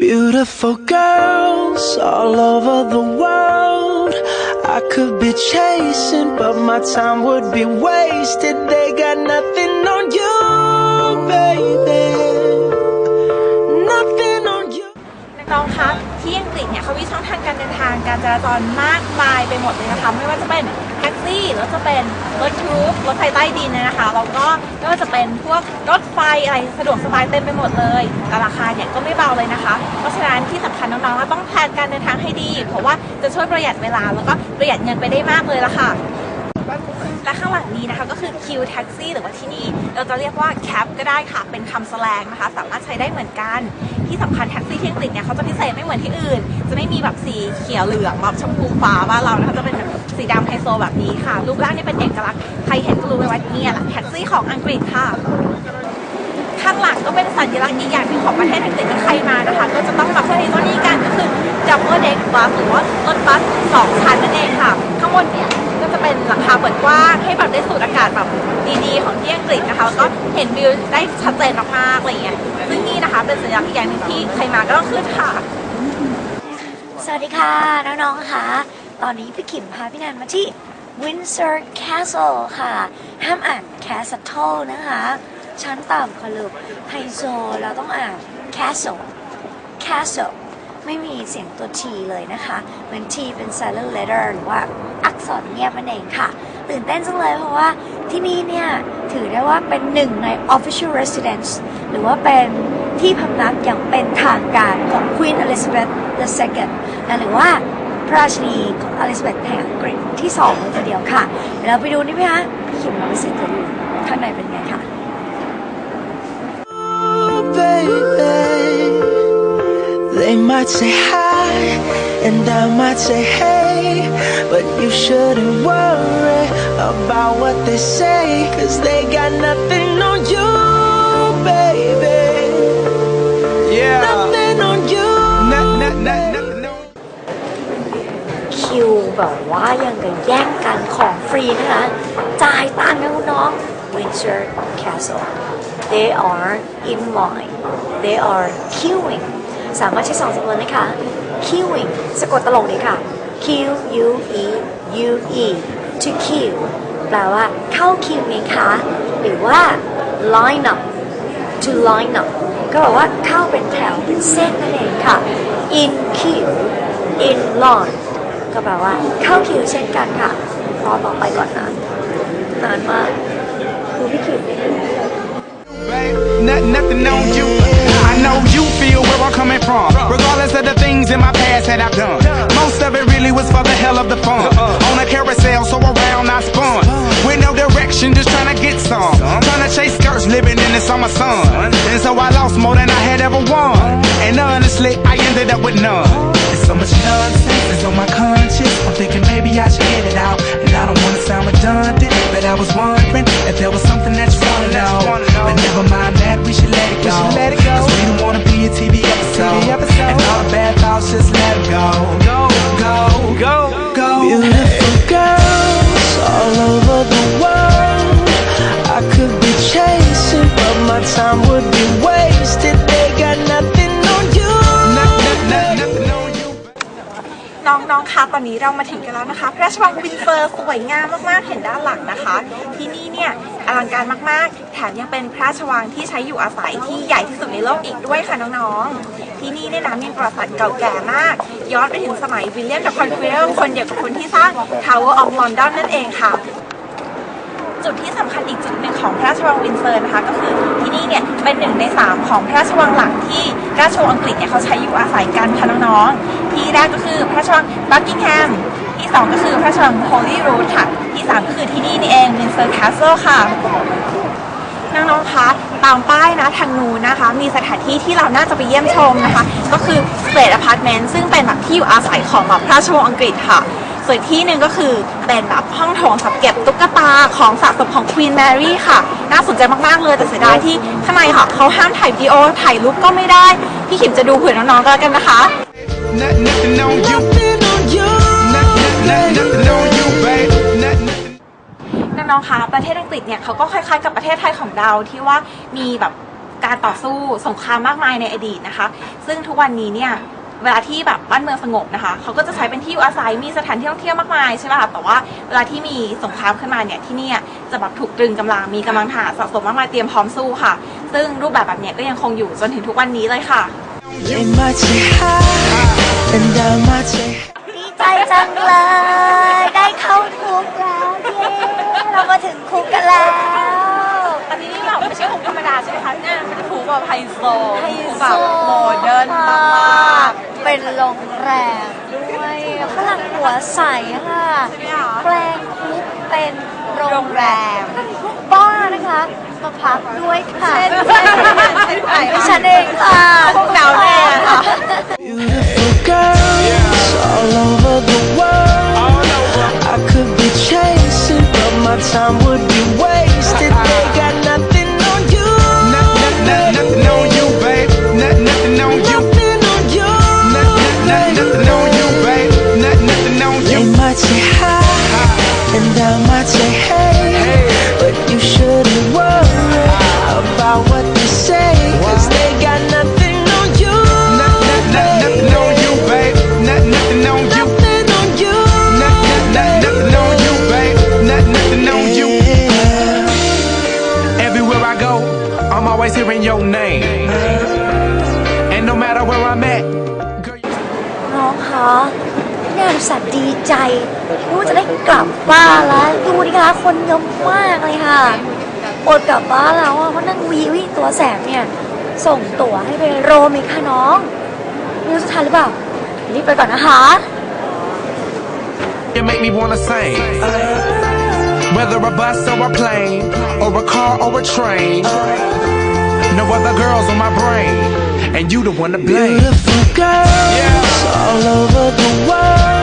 Beautiful girls all over the world. I could be chasing, but my time would be wasted. They got nothing on you, baby. Nothing on you. น้องๆคะที่อังกฤษเนี่ยเขามีช่องทางการเดินทางการจราจรมากมายไปหมดเลยนะคะ ไม่ว่าจะเป็น ท็กซี่หรือว่าจะเป็นรถทูบรถไฟใต้ดินเนยนะคะแล้วก็ไม่ว่าจะเป็นพวกรถไฟอะไรสะดวกสบายเต็มไปหมดเลยแต่ราคาเนี่ยก็ไม่เบาเลยนะคะ เพราะฉะนั้นที่สำคัญน้องๆก็ต้องแพลนการเดินทางให้ดี เพราะว่าจะช่วยประหยัดเวลาแล้วก็ประหยัดเงินไปได้มากเลยละค่ะและข้างหลังนี้นะคะก็คือ Q Taxi หรือว่าที่นี่ เราจะเรียกว่า cab ก็ได้ค่ะ เป็นคำแสลงนะคะ สามารถใช้ได้เหมือนกัน ที่สำคัญแท็กซี่ที่อังกฤษเนี่ยเขาจะพิเศษไม่เหมือนที่อื่น จะไม่มีแบบสีเขียวเหลืองแบบชมพูฟ้าบ้านเรานะคะจะเป็นแบบสีดำไฮโซแบบนี้ค่ะรูปร่างนี่เป็นเอกลักษณ์ใครเห็นก็รู้เลยว่าเนี่ยแหละแท็กซี่ของอังกฤษค่ะข้างหลังก็เป็นสัญลักษณ์อีกอย่างหนึ่งของประเทศอังกฤษที่ใครมานะคะ ก็จะต้องมาเพื่อนี้ตัวนี้กันก็คือ double deck bus หรือว่ารถบัสสองชั้นนั่นเองค่ะ ข้างบนเนี่ย ก็จะเป็นหลังคาเปิดกว้างให้แบบได้สูดอากาศแบบดีๆ ของที่อังกฤษนะคะแล้วก็เห็นวิวได้ชัดเจนมากๆอะไรอย่างเงี้ยซึ่งนี่นะคะเป็นสัญลักษณ์อีกอย่างหนึ่งที่ใครมาก็ต้องขึ้นค่ะ สวัสดีค่ะน้องๆค่ะ ตอนนี้พี่ขิมพาพี่นันมาที่ Windsor Castle ค่ะ ห้ามอ่าน Castle นะคะ ชั้นต่ำค่ะลูกไฮโซเราต้องอ่าน Castle Castle ไม่มีเสียงตัว T เลยนะคะ เหมือน T เป็น silent letter หรือว่าอักษรเงียบนั่นเองค่ะ ตื่นเต้นจังเลยเพราะว่าที่นี่เนี่ย ถือได้ว่าเป็นหนึ่งใน official residence หรือว่าเป็นที่พำนักอย่างเป็นทางการของ Queen Elizabeth II นะหรือว่าพระราชินีของอลิซาเบธแห่งอังกฤษที่สองเลยทีเดียวค่ะ เดี๋ยวเราไปดูนี่ไหมคะพี่ขิมเราไปสิตัวดูข้างในเป็นไงค่ะ baby. They might say hi, and I might say hey, but you shouldn't worry about what they say, cause they got nothing on you, baby. Yeah. Nothing on you. Not, not, not, nothing on คิวแบบว่ายังกับแย่งกันของฟรีนะคะ จ่ายตังค์นะคุณน้อง Windsor Castle they are in line they are queuing สามารถใช้สองสกุลนะคะ queuing สะกดตลกเลยค่ะ Q U E U E to queue แปลว่าเข้าคิวไงคะ หรือว่า line up to line up ก็แปลว่าเข้าเป็นแถวเป็นเส้นนั่นเองค่ะ in queue in line ก็แปลว่าเข้าคิวเช่นกันค่ะรอต่อไปก่อนนะนานมากคือพี่คิวไม่รู้ nothing on you. Know you feel where I'm coming from. Regardless of the things in my past that I've done. Most of it really was for the hell of the fun. On a carousel, so around I spun. With no direction, just trying to get some. Trying to chase skirts, living in the summer sun. And so I lost more than I had ever won. And honestly, I ended up with none. There's so much nonsense is on my conscience. I'm thinking maybe I should get it out. And I don't wanna sound redundant, but I was wondering if there was น้องๆคะตอนนี้เรามาถึงกันแล้วนะคะ พระราชวังวินเซอร์สวยงามมากๆ เห็นด้านหลังนะคะ ที่นี่เนี่ยอลังการมากๆ แถมยังเป็นพระราชวังที่ใช้อยู่อาศัยที่ใหญ่ที่สุดในโลกอีกด้วยค่ะน้องๆ ที่นี่เนี่ยนะมีประวัติศาสตร์เก่าแก่มาก ย้อนไปถึงสมัยวิลเลียมกับคอนควิเร์คนเดียวกับคนที่สร้าง Tower of London นั่นเองค่ะจุดที่สำคัญอีกจุดหนึ่งของพระราชวังวินเซอร์นะคะ ก็คือที่นี่เนี่ยเป็นหนึ่งในสามของพระราชวังหลักที่ ราชวงศ์อังกฤษเนี่ยเขาใช้อยู่อาศัยกันค่ะน้องๆที่แรกก็คือพระราชวังบักกิงแฮมที่สองก็คือพระราชวังโฮลีรูทค่ะ ที่สามก็คือที่นี่นี่เองวินเซอร์แคสเซิลค่ะน้องๆคะตามป้ายนะทางนู้นนะคะ มีสถานที่ที่เราน่าจะไปเยี่ยมชมนะคะ ก็คือ State Apartment ซึ่งเป็นแบบที่อยู่อาศัยของแบบพระราชวงศ์อังกฤษค่ะ ส่วนที่หนึ่งก็คือเป็นแบบห้องโถงสำหรับเก็บตุ๊กตาของสะสมของ Queen Mary ค่ะ น่าสนใจมากๆเลยแต่เสียดายที่ข้างในค่ะเขาห้ามถ่ายวิดีโอถ่ายรูปก็ไม่ได้ พี่ขิมจะดูเผื่อน้องๆก็แล้วกันนะคะ Nothing on you. Nothing nothing on you, babe. Nothing. น้องๆ คะ ประเทศอังกฤษเนี่ยเขาก็คล้ายๆ กับประเทศไทยของเราที่ว่ามีแบบการต่อสู้สงครามมากมายในอดีตนะคะ ซึ่งทุกวันนี้เนี่ย เวลาที่แบบบ้านเมืองสงบนะคะเขาก็จะใช้เป็นที่อยู่อาศัยมีสถานที่ท่องเที่ยวมากมายใช่ไหมคะแต่ว่าเวลาที่มีสงครามขึ้นมาเนี่ยที่เนี่ยจะแบบถูกตรึงกำลังมีกำลังทหารสะสมมากมายเตรียมพร้อมสู้ค่ะ ซึ่งรูปแบบแบบเนี้ยก็ยังคงอยู่จนถึงทุกวันนี้เลยค่ะ They might say hi, and I might say ดีใจจังเลย ได้เข้าคุกแล้วเย้เรามาถึงคุกกันแล้วอันนี้นี่แบบไม่ใช่คุกธรรมดาใช่ไหมคะเนี่ยเป็นคุกแบบไฮโซไฮคุกโซแบบโมเดิร์นมาก เป็นโรงแรมด้วยฝรั่งหัวใสค่ะๆใช่ไหมคะแปลงคุกเป็นโรงแรมบ้านะคะมาพักด้วยค่ะเช่นเช่นเช่นไหนดิฉันเองค่ะพวกเราเนี่ยค่ะ name. And no matter where I'm at, girl, you น้องคะพี่แนนสัตว์ดีใจที่ว่าจะได้กลับบ้านแล้วดูดิคะคนเยอะมากเลยค่ะอดกลับบ้านแล้วอะเพราะนั่งวีวิตัวแสบเนี่ย ส่งตั๋วให้ไปโรมอีกค่ะน้องไม่รู้จะทันหรือเปล่ารีบไปก่อนนะคะ you make me wanna sing. Whether a bus or a plane, or a car or a train. No other girls on my brain, and you the one to blame. Beautiful girls yeah. all over the world.